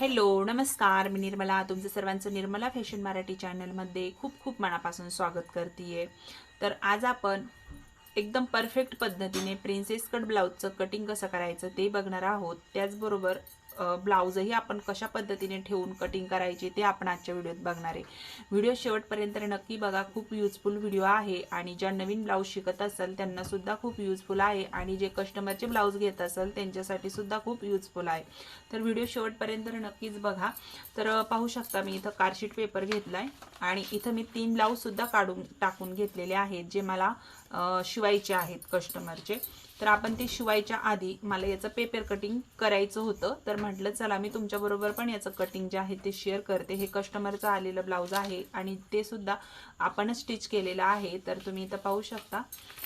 Hello नमस्कार. मी निर्मला. तुमचं सर्वांचं निर्मला फॅशन मराठी चॅनलमध्ये खूप खूप मनापासून स्वागत करते तर आज आपण एकदम परफेक्ट पद्धतीने प्रिन्सेस कट ब्लाऊजचं कटिंग कसं करायचं ते बघणार आहोत. त्याचबरोबर ब्लाऊजही आपण कशा पद्धतीने ठेवून कटिंग करायचे ते आपण आजच्या व्हिडिओत बघणार आहे. व्हिडिओ शेवटपर्यंत नक्की बघा खूप युजफुल व्हिडिओ आहे आणि ज्या नवीन ब्लाऊज शिकत असाल त्यांनासुद्धा खूप युजफुल आहे आणि जे कस्टमरचे ब्लाऊज घेत असाल त्यांच्यासाठी सुद्धा खूप युजफुल आहे. तर व्हिडिओ शेवटपर्यंत नक्कीच बघा. तर पाहू शकता मी इथं कार्डशीट पेपर घेतलाय आणि इथं मी तीन ब्लाऊजसुद्धा काढून टाकून घेतलेले आहेत जे मला शिवायचे आहेत कस्टमरचे तर आपण ते शिवायच्या आधी मला याचं पेपर कटिंग करायचं होतं. तर म्हटलं चला मी तुमच्याबरोबर पण याचं कटिंग जे आहे ते शेअर करते. हे कस्टमरचं आलेलं ब्लाऊज आहे आणि ते सुद्धा आपणच स्टिच केलेलं आहे. तर तुम्ही इथं पाहू शकता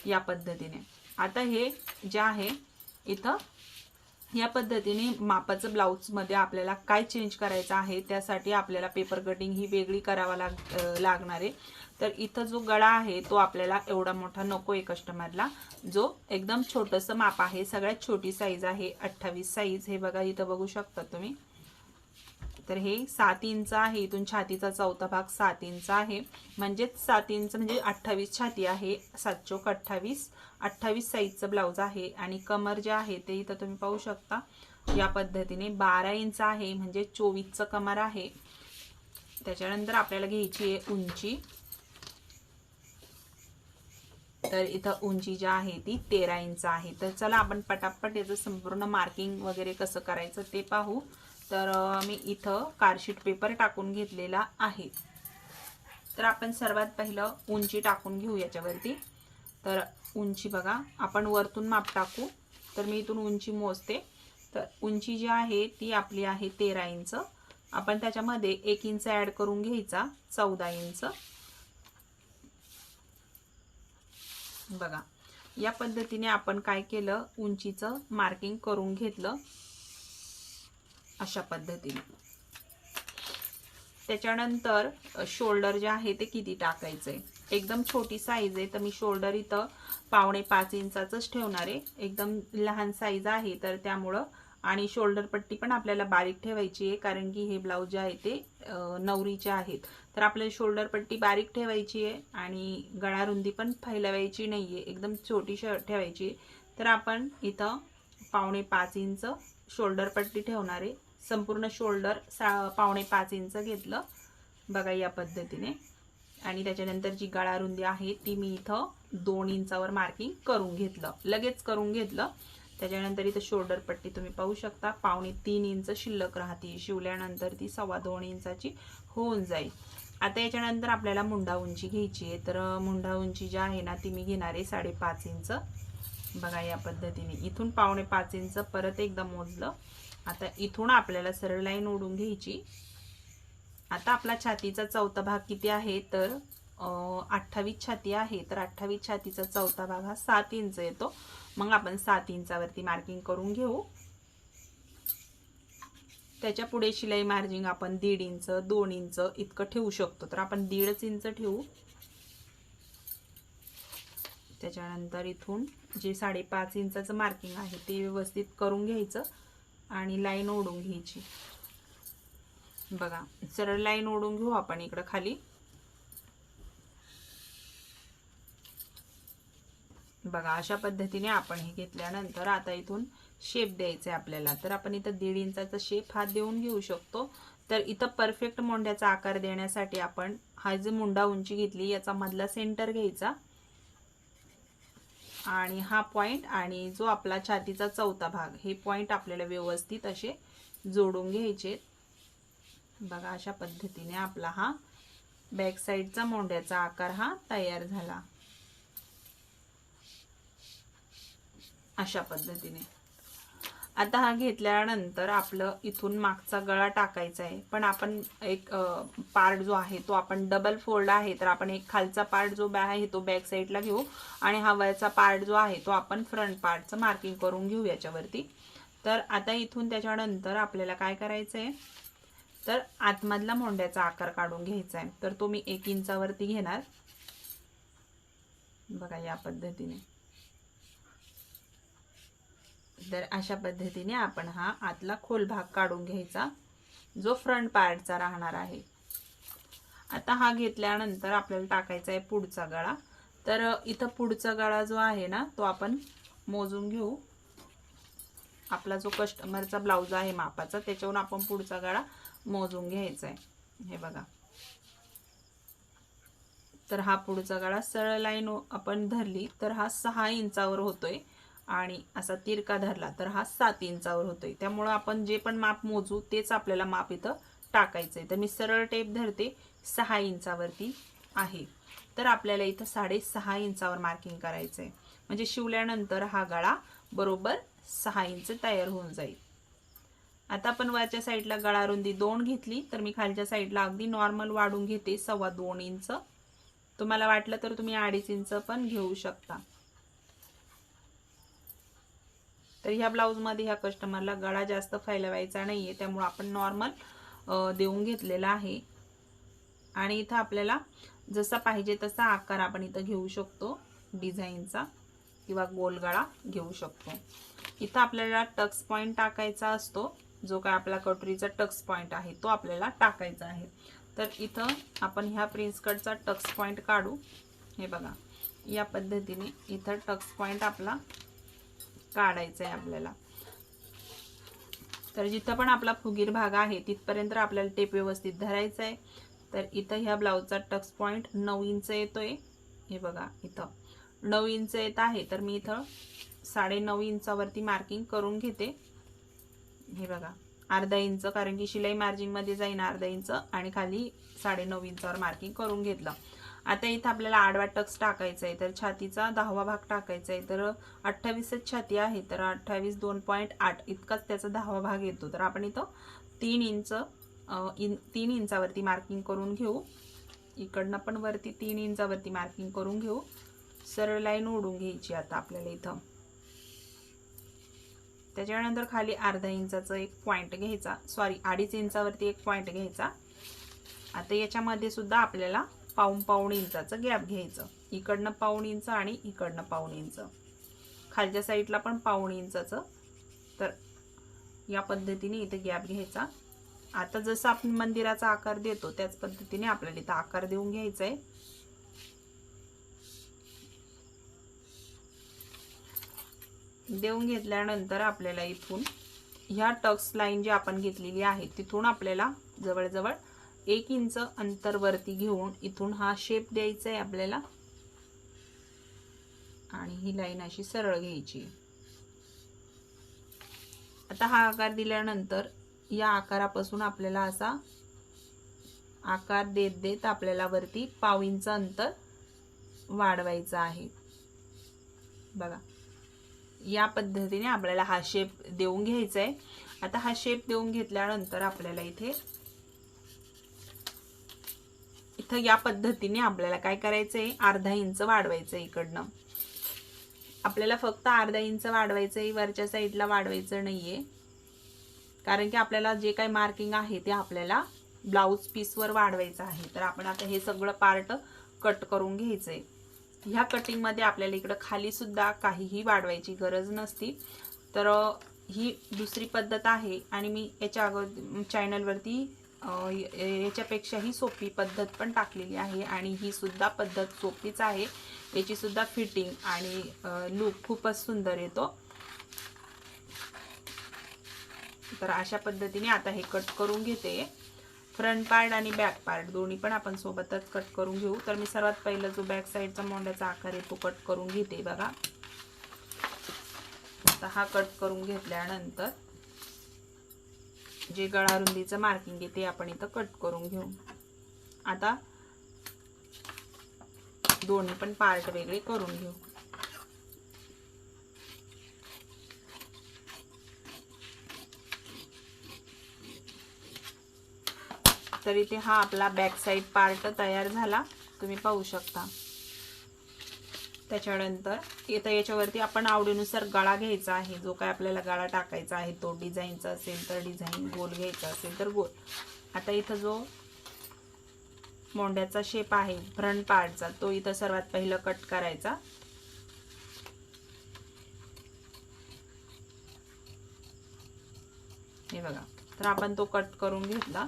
या पद्धतीने. आता हे जे आहे इथं या पद्धतीने मापाचं ब्लाऊजमध्ये आपल्याला काय चेंज करायचं आहे त्यासाठी आपल्याला पेपर कटिंग ही वेगळी करावा लाग लागणार आहे. तर इथं जो गळा आहे तो आपल्याला एवढा मोठा नको आहे कस्टमरला जो एकदम छोटंसं माप आहे सगळ्यात छोटी साईज आहे अठ्ठावीस साईज हे बघा इथं बघू शकता तुम्ही. तर हे सात इंच आहे. इथून छातीचा चौथा भाग सात इंच आहे. म्हणजेच सात इंच म्हणजे अठ्ठावीस छाती आहे. सात चोक अठ्ठावीस. अठ्ठावीस साईजचं ब्लाऊज आहे. आणि कमर जे आहे ते इथं तुम्ही पाहू शकता. या पद्धतीने बारा इंच आहे. म्हणजे चोवीसचं कमर आहे. त्याच्यानंतर आपल्याला घ्यायची आहे उंची. तर इथं उंची जी आहे ती तेरा इंच आहे. तर चला आपण पटापट याचं संपूर्ण मार्किंग वगैरे कसं करायचं ते पाहू. तर मी इथं कारशीट पेपर टाकून घेतलेला आहे. तर आपण सर्वात पहिलं उंची टाकून घेऊ याच्यावरती. तर उंची बघा आपण वरतून माप टाकू. तर मी इथून उंची मोजते. तर उंची जी आहे ती आपली आहे तेरा इंच. आपण त्याच्यामध्ये एक इंच ॲड करून घ्यायचा चौदा इंच. बघा या पद्धतीने आपण काय केलं उंचीचं मार्किंग करून घेतलं. अशा पद्धतीने. त्याच्यानंतर शोल्डर जे आहे ते किती टाकायचं आहे एकदम छोटी साईज आहे तर मी शोल्डर इथं पावणे पाच इंचाचंच ठेवणार आहे. एकदम लहान साईज आहे तर त्यामुळं आणि शोल्डर पट्टी पण आपल्याला बारीक ठेवायची आहे कारण की हे ब्लाऊज जे आहे ते नवरीचे आहेत. तर आपल्याला शोल्डर पट्टी बारीक ठेवायची आहे आणि गळारुंदी पण फैलवायची नाही आहे एकदम छोटी श ठेवायची आहे. तर आपण इथं पावणे पाच इंच शोल्डर पट्टी ठेवणार आहे. संपूर्ण शोल्डर सा पावणे पाच इंच घेतलं. बघा या पद्धतीने. आणि त्याच्यानंतर जी गळारुंदी आहे ती मी इथं दोन इंचावर मार्किंग करून घेतलं. लगेच करून घेतलं. त्याच्यानंतर इथं शोल्डर पट्टी तुम्ही पाहू शकता. पावणे तीन इंच शिल्लक राहते. शिवल्यानंतर ती सव्वा दोन इंचाची होऊन जाईल. आता याच्यानंतर आपल्याला मुंडा उंची घ्यायची आहे. तर मुंडा उंची जी आहे ना ती मी घेणार आहे साडेपाच इंच. बघा या पद्धतीने. इथून पावणे पाच इंच परत एकदा मोजलं. आता इथून आपल्याला सरळ लाईन ओढून घ्यायची. आता आपला छातीचा चौथा भाग किती आहे? तर अठ्ठावीस छाती आहे. तर अठ्ठावीस छातीचा चौथा भाग हा सात इंच येतो. मग आपण सात इंचावरती मार्किंग करून घेऊ. त्याच्या पुढे शिलाई मार्जिंग आपण दीड इंच दोन इंच इतकं ठेवू शकतो. तर आपण दीडच इंच ठेवू. त्याच्यानंतर इथून जे साडेपाच इंचाचं मार्किंग आहे ते व्यवस्थित करून घ्यायचं. आणि लाईन ओढून घ्यायची. बघा सरळ लाईन ओढून घेऊ आपण इकडं खाली. बघा अशा पद्धतीने आपण हे घेतल्यानंतर आता इथून शेप द्यायचा आहे आपल्याला. तर आपण इथं दीड इंचाचा शेप हा देऊन घेऊ शकतो. तर इथं परफेक्ट मोंड्याचा आकार देण्यासाठी आपण हा जी मुंडा उंची घेतली याचा मधला सेंटर घ्यायचा. आणि हा पॉईंट आणि जो आपला छातीचा चौथा भाग हे पॉईंट आपल्याला व्यवस्थित असे जोडून घ्यायचे. बघा अशा पद्धतीने आपला हा बॅक साईडचा मोंड्याचा आकार हा तयार झाला. अशा पद्धतीने. आता हा घेतल्यानंतर आपलं इथून मागचा गळा टाकायचा आहे. पण आपण एक पार्ट जो आहे तो आपण डबल फोल्ड आहे तर आपण एक खालचा पार्ट जो बॅ आहे तो बॅक साईडला घेऊ आणि हा वरचा पार्ट जो आहे तो आपण फ्रंट पार्टचं मार्किंग करून घेऊ याच्यावरती. तर आता इथून त्याच्यानंतर आपल्याला काय करायचं आहे तर आतमधला मोंड्याचा आकार काढून घ्यायचा आहे तर तो मी एक इंचावरती घेणार. बघा या पद्धतीने. तर अशा पद्धतीने आपण हा आतला खोल भाग काढून घ्यायचा जो फ्रंट पार्टचा राहणार आहे. आता हा घेतल्यानंतर आपल्याला टाकायचा आहे पुढचा गळा. तर इथं पुढचा गळा जो आहे ना तो आपण मोजून घेऊ. आपला जो कस्टमरचा ब्लाऊज आहे मापाचा त्याच्यावरून आपण पुढचा गळा मोजून घ्यायचा आहे. हे बघा. तर हा पुढचा गळा सरळ लाईन आपण धरली तर हा सहा इंचावर होतोय. आणि असा तिरका धरला तर हा सात इंचावर होतोय. त्यामुळं आपण जे पण माप मोजू तेच आपल्याला माप इथं टाकायचंय. तर मी सरळ टेप धरते सहा इंचावरती आहे. तर आपल्याला इथं साडेसहा इंचावर मार्किंग करायचंय. म्हणजे शिवल्यानंतर हा गळा बरोबर सहा इंच तयार होऊन जाईल. आता आपण वरच्या साईडला गळा रुंदी दोन घेतली तर मी खालच्या साईडला अगदी नॉर्मल वाढून घेते सव्वा दोन इंच. तुम्हाला वाटलं तर तुम्ही अडीच इंच पण घेऊ शकता. तर ह्या ब्लाऊजमध्ये ह्या कस्टमरला गळा जास्त फैलवायचा आहे त्यामुळं आपण नॉर्मल देऊन घेतलेला आहे. आणि इथं आपल्याला जसा पाहिजे तसा आकार आपण इथं घेऊ शकतो डिझाईनचा किंवा गोल गळा घेऊ शकतो. इथं आपल्याला टक्स पॉईंट टाकायचा असतो जो काय आपला कटोरीचा टक्स पॉईंट आहे तो आपल्याला टाकायचा आहे. तर इथं आपण ह्या प्रिन्स कटचा टक्स पॉईंट काढू. हे बघा या पद्धतीने इथं टक्स पॉईंट आपला काढायचं आहे आपल्याला. तर जिथं पण आपला फुगीर भाग आहे तिथपर्यंत आपल्याला टेप व्यवस्थित धरायचा आहे तर इथं ह्या ब्लाऊजचा टक्स पॉईंट नऊ इंच येतोय. हे बघा इथं. नऊ इंच येत आहे तर मी इथं साडे नऊ इंचावरती मार्किंग करून घेते. हे बघा. अर्धा इंच कारण की शिलाई मार्जिनमध्ये जाईन अर्धा इंच आणि खाली साडे नऊ इंचावर मार्किंग करून घेतलं. आता इथं आपल्याला आडवा टक्स टाकायचा आहे तर छातीचा दहावा भाग टाकायचा आहे तर अठ्ठावीसच छाती आहे तर अठ्ठावीस दोन पॉईंट आठ इतकाच त्याचा दहावा भाग येतो. तर आपण इथं तीन इंच इन तीन इंचावरती मार्किंग करून घेऊ. इकडनं पण वरती तीन इंचावरती मार्किंग करून घेऊ. सरळ लाईन ओढून घ्यायची आता आपल्याला इथं. त्याच्यानंतर खाली अर्धा इंचाचं एक पॉईंट घ्यायचा. सॉरी अडीच इंचावरती एक पॉईंट घ्यायचा. आता याच्यामध्ये सुद्धा आपल्याला पाऊण पाऊण इंचाचं गॅप घ्यायचं. इकडनं पाऊण इंच आणि इकडनं पाऊण इंच. खालच्या साईडला पण पाऊण इंचाचं. तर या पद्धतीने इथे गॅप घ्यायचा. आता जसं आपण मंदिराचा आकार देतो त्याच पद्धतीने आपल्याला इथं आकार देऊन घ्यायचा आहे देऊन घेतल्यानंतर आपल्याला इथून ह्या टक्स लाईन जी आपण घेतलेली आहे तिथून आपल्याला जवळजवळ एक इंच अंतर वरती घेऊन इथून हा शेप द्यायचा आहे आपल्याला. आणि ही लाईन अशी सरळ घ्यायची. आता हा आकार दिल्यानंतर या आकारापासून आपल्याला असा आकार देत देत आपल्याला वरती पाव इंच अंतर वाढवायचं आहे. बघा या पद्धतीने आपल्याला हा शेप देऊन घ्यायचा आहे आता हा शेप देऊन घेतल्यानंतर आपल्याला इथे इथं या पद्धतीने आपल्याला काय करायचं आहे अर्धा इंच वाढवायचं आहे इकडनं. आपल्याला फक्त अर्धा इंच वाढवायचं आहे वरच्या साईडला वाढवायचं नाहीये. कारण की आपल्याला जे काही मार्किंग आहे ते आपल्याला ब्लाऊज पीसवर वाढवायचं आहे. तर आपण आता हे सगळं पार्ट कट करून घ्यायचं आहे ह्या कटिंगमध्ये आपल्याला इकडं खाली सुद्धा काहीही वाढवायची गरज नसती. तर ही दुसरी पद्धत आहे आणि मी याच्या अगोदर चॅनलवरती याच्यापेक्षाही सोपी पद्धत पण टाकलेली आहे आणि ही सुद्धा पद्धत सोपीच आहे. याची सुद्धा फिटिंग आणि लुक खूपच सुंदर येतो. तर अशा पद्धतीने आता हे कट करून घेते. फ्रंट पार्ट आणि बॅक पार्ट दोन्ही पण आपण सोबतच कट करून घेऊ. तर मी सर्वात पहिलं जो बॅक साईडचा मोंड्याचा आकार आहे तो कट करून घेते बघा. आता हा कट करून घेतल्यानंतर जे गळा रुंदीचं मार्किंग आहे ते आपण इथं कट करून घेऊ. आता दोन्ही पण पार्ट वेगळे करून घेऊ. तर इथे हा आपला बॅक साईड पार्ट तयार झाला. तुम्ही पाहू शकता. त्याच्यानंतर इथं याच्यावरती आपण आवडीनुसार गळा घ्यायचा आहे. जो काय आपल्याला गळा टाकायचा आहे तो डिझाईनचा असेल तर डिझाईन गोल घ्यायचा असेल तर गोल. आता इथं जो मोंड्याचा शेप आहे फ्रंट पार्टचा तो इथं सर्वात पहिलं कट करायचा. हे बघा. तर आपण तो कट करून घेतला.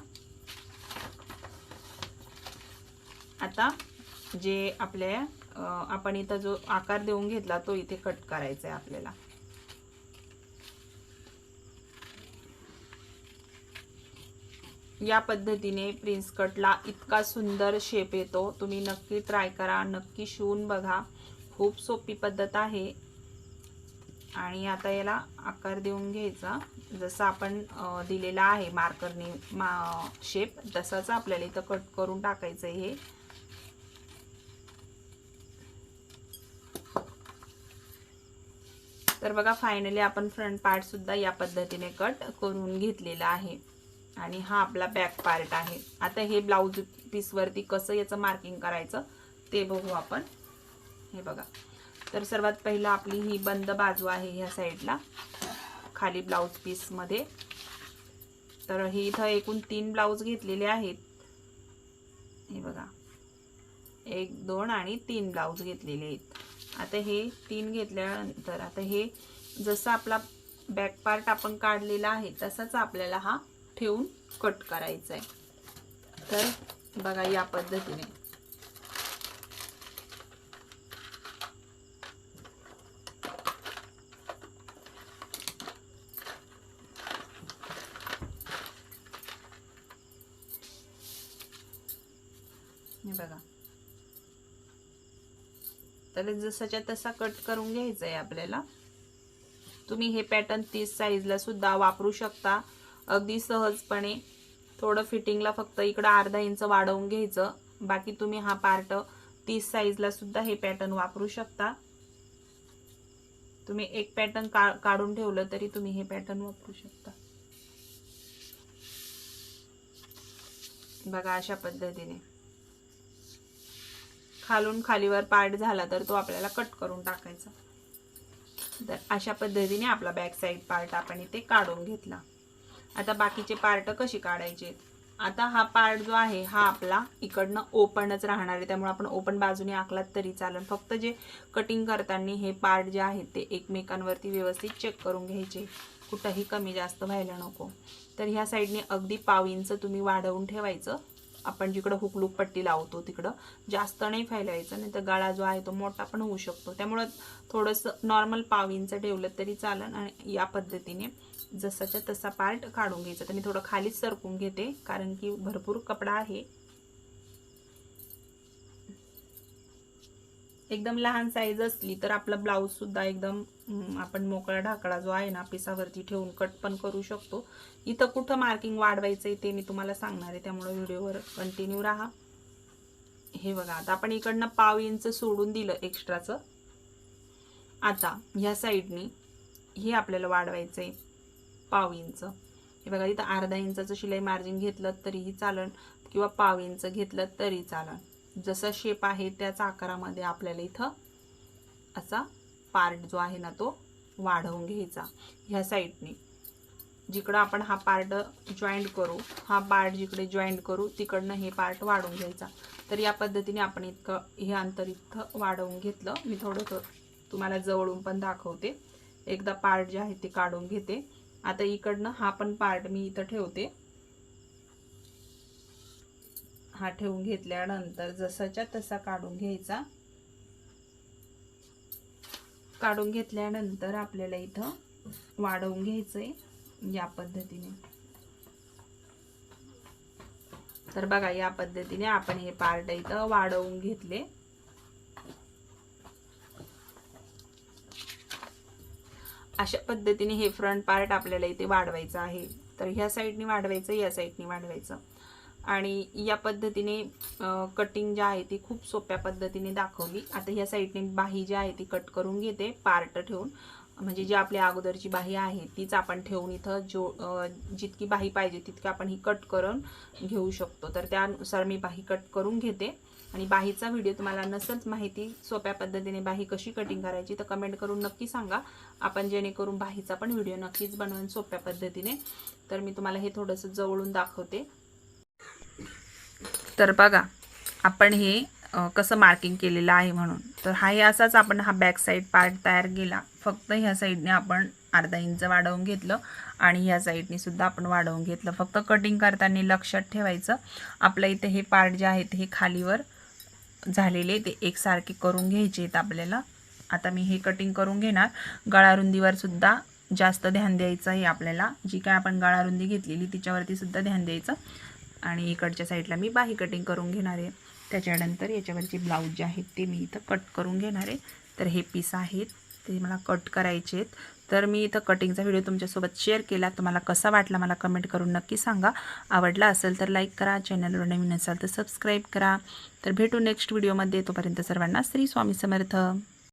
आता जे आपल्या आपण इथं जो आकार देऊन घेतला तो इथे कट करायचा आहे आपल्याला. या पद्धतीने प्रिन्स कटला इतका सुंदर शेप येतो. तुम्ही नक्की ट्राय करा नक्की शिवून बघा. खूप सोपी पद्धत आहे. आणि आता याला आकार देऊन घ्यायचा. जसा आपण दिलेला आहे मार्करने मा शेप तसाच आपल्याला इथं कट करून टाकायचं आहे हे. तर बघा फायनली आपण फ्रंट पार्ट सुद्धा या पद्धतीने कट करून घेतलेला आहे. आणि हा आपला बॅक पार्ट आहे. आता हे ब्लाऊज पीसवरती कसं याचं मार्किंग करायचं ते बघू आपण. हे बघा. तर सर्वात पहिलं आपली ही बंद बाजू आहे ह्या साईडला खाली ब्लाऊज पीसमध्ये तर ही इथं एकूण तीन ब्लाऊज घेतलेले आहेत. हे बघा. एक दोन आणि तीन ब्लाऊज घेतलेले आहेत. आता हे तीन घेतल्यानंतर आता हे जसा आपला बॅक पार्ट आपण काढलेला आहे तसाच आपल्याला हा ठेवून कट करायचा आहे तर बघा या पद्धतीने हे बघा तर जसाच्या तसा कट करून घ्यायचा आहे आपल्याला. तुम्ही हे पॅटर्न तीस साईजला सुद्धा वापरू शकता. अगदी सहजपणे. थोडं फिटिंगला फक्त इकडं अर्धा इंच वाढवून घ्यायचं. बाकी तुम्ही हा पार्ट तीस साईजला सुद्धा हे पॅटर्न वापरू शकता. तुम्ही एक पॅटर्न का काढून ठेवलं तरी तुम्ही हे पॅटर्न वापरू शकता. बघा अशा पद्धतीने. खालून खालीवर पार्ट झाला तर तो आपल्याला कट करून टाकायचा. तर अशा पद्धतीने आपला बॅक साईड पार्ट आपण इथे काढून घेतला. आता बाकीचे पार्ट कशी काढायचे? आता हा पार्ट जो आहे हा आपला इकडनं ओपनच राहणार आहे. त्यामुळे आपण ओपन बाजूने आखलात तरी चालेल. फक्त जे कटिंग करताना हे पार्ट जे आहेत ते एकमेकांवरती व्यवस्थित चेक करून घ्यायचे. कुठंही कमी जास्त व्हायला नको. तर ह्या साईडने अगदी पाव इंच तुम्ही वाढवून ठेवायचं. आपण जिकडं हुकलूक पट्टी लावतो तिकडं जास्त नाही फैलायचं नाही तर गळा जो आहे तो मोठा पण होऊ शकतो. त्यामुळं थोडंसं नॉर्मल पाव ठेवलं तरी चालेल आणि या पद्धतीने जसाच्या तसा पार्ट काढून घ्यायचा. तर मी थोडं खालीच सरकून घेते कारण की भरपूर कपडा आहे. एकदम लहान साईज असली तर आपला ब्लाऊज सुद्धा एकदम आपण मोकळा ढाकळा जो आहे ना पिसावरती ठेवून कट पण करू शकतो. इथं कुठं मार्किंग वाढवायचंय ते मी तुम्हाला सांगणार आहे. त्यामुळे व्हिडिओवर कंटिन्यू राहा. हे बघा आता आपण इकडनं पाव इंच सोडून दिलं एक्स्ट्राचं आता ह्या साईडनी हे आपल्याला वाढवायचं आहे पाव इंच हे बघा इथं अर्धा इंचाचं शिलाई मार्जिन घेतलं तरीही चालन किंवा पाव इंच घेतलं तरी चालन. जसा शेप आहे त्याच आकारामध्ये आपल्याला इथं असा पार्ट जो आहे ना तो वाढवून घ्यायचा. ह्या साईडने जिकडं आपण हा पार्ट जॉईंट करू हा पार्ट जिकडे जॉईंट करू तिकडनं हे पार्ट वाढवून घ्यायचा. तर या पद्धतीने आपण इतकं हे अंतर इतकं वाढवून घेतलं. मी थोडं तुम्हाला जवळून पण दाखवते. एकदा पार्ट जे आहे ते काढून घेते. आता इकडनं हा पण पार्ट मी इथं ठेवते. हा ठेवून घेतल्यानंतर जसाच्या तसा काढून घ्यायचा. काढून घेतल्यानंतर आपल्याला इथं वाढवून घ्यायचंय या पद्धतीने. तर बघा या पद्धतीने आपण हे पार्ट इथं वाढवून घेतले. अशा पद्धतीने हे फ्रंट पार्ट आपल्याला इथे वाढवायचं आहे. तर ह्या साईडनी वाढवायचं या साईडनी वाढवायचं. आणि या पद्धतीने कटिंग जी आहे ती खूप सोप्या पद्धतीने दाखवली. आता ह्या साईडने बाही जी आहे ती कट करून घेते पार्ट ठेवून. म्हणजे जी आपल्या अगोदरची बाही आहे तीच आपण ठेवून इथं जो जितकी बाही पाहिजे तितकी आपण ही कट करून घेऊ शकतो. तर त्यानुसार मी बाही कट करून घेते. आणि बाहीचा व्हिडिओ तुम्हाला नसंच माहिती सोप्या पद्धतीने बाही कशी कटिंग करायची तर कमेंट करून नक्की सांगा. आपण जेणेकरून बाहीचा पण व्हिडिओ नक्कीच बनवून सोप्या पद्धतीने. तर मी तुम्हाला हे थोडंसं जवळून दाखवते. तर बघा आपण हे कसं मार्किंग केलेलं आहे म्हणून. तर हा हे असाच आपण हा बॅक साईड पार्ट तयार केला. फक्त ह्या साईडने आपण अर्धा इंच वाढवून घेतलं आणि ह्या साईडने सुद्धा आपण वाढवून घेतलं. फक्त कटिंग करताना लक्षात ठेवायचं. आपल्या इथे हे पार्ट जे आहेत हे खालीवर झालेले ते एकसारखे करून घ्यायचे आहेत आपल्याला. आता मी हे कटिंग करून घेणार. गळारुंदीवर सुद्धा जास्त ध्यान द्यायचं आहे आपल्याला. जी काय आपण गळारुंदी घेतलेली तिच्यावरती सुद्धा ध्यान द्यायचं. आणि इकडच्या साईडला मी बाही कटिंग करून घेणार आहे. त्याच्यानंतर याच्यावरचे ब्लाऊज जे आहेत ते मी इथं कट करून घेणार आहे. तर हे पीस आहेत ते मला कट करायचे आहेत. तर मी इथं कटिंगचा व्हिडिओ तुमच्यासोबत शेअर केला. तुम्हाला कसा वाटला मला कमेंट करून नक्की सांगा. आवडला असेल तर लाईक करा. चॅनलवर नवीन असाल तर सबस्क्राईब करा. तर भेटू नेक्स्ट व्हिडिओमध्ये तोपर्यंत सर्वांना श्री स्वामी समर्थ.